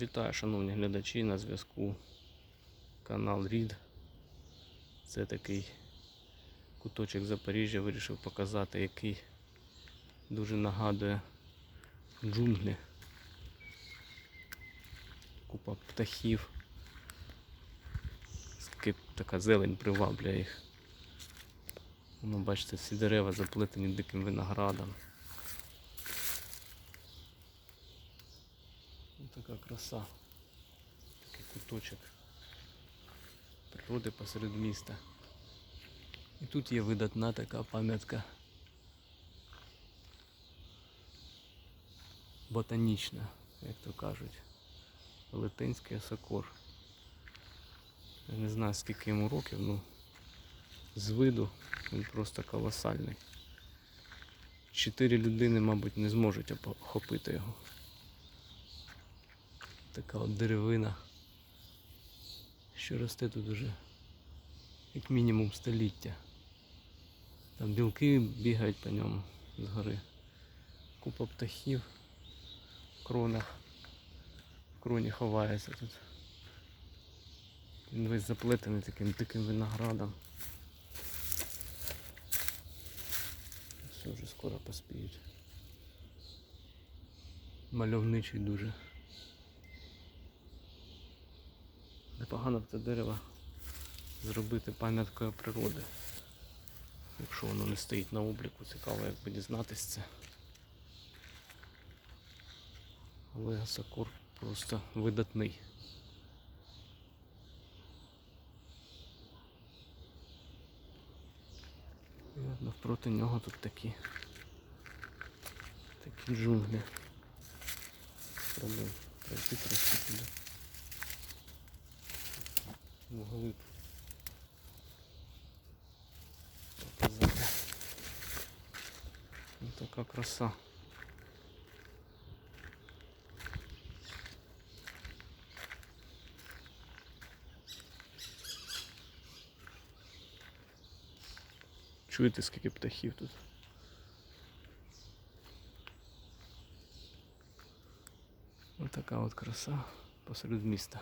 Вітаю, шановні глядачі, на зв'язку канал Рід. Це такий куточок Запоріжжя вирішив показати, який дуже нагадує джунглі. Купа птахів. Скип, така зелень приваблює їх. Воно, бачите, всі дерева заплетені диким виноградом. Така краса. Такий куточок природи посеред міста. І тут є видатна така пам'ятка ботанічна, як то кажуть. Велетенський осокор. Я не знаю скільки йому років, ну з виду він просто колосальний. Чотири людини, мабуть, не зможуть охопити його. Така от деревина, що росте тут уже як мінімум століття. Там білки бігають по ньому згори. Купа птахів в кронах. В кроні ховається тут. Він весь заплетений таким диким виноградом. Все вже скоро поспіють. Мальовничий дуже. Непогано б це дерево зробити пам'яткою природи. Якщо воно не стоїть на обліку, цікаво як би дізнатись це. Але сокор просто видатний. І навпроти нього тут такі такі джунглі. Спробую пройти трошки туди. Ось така краса. Чуєте, скільки птахів тут? Ось така от краса посеред міста.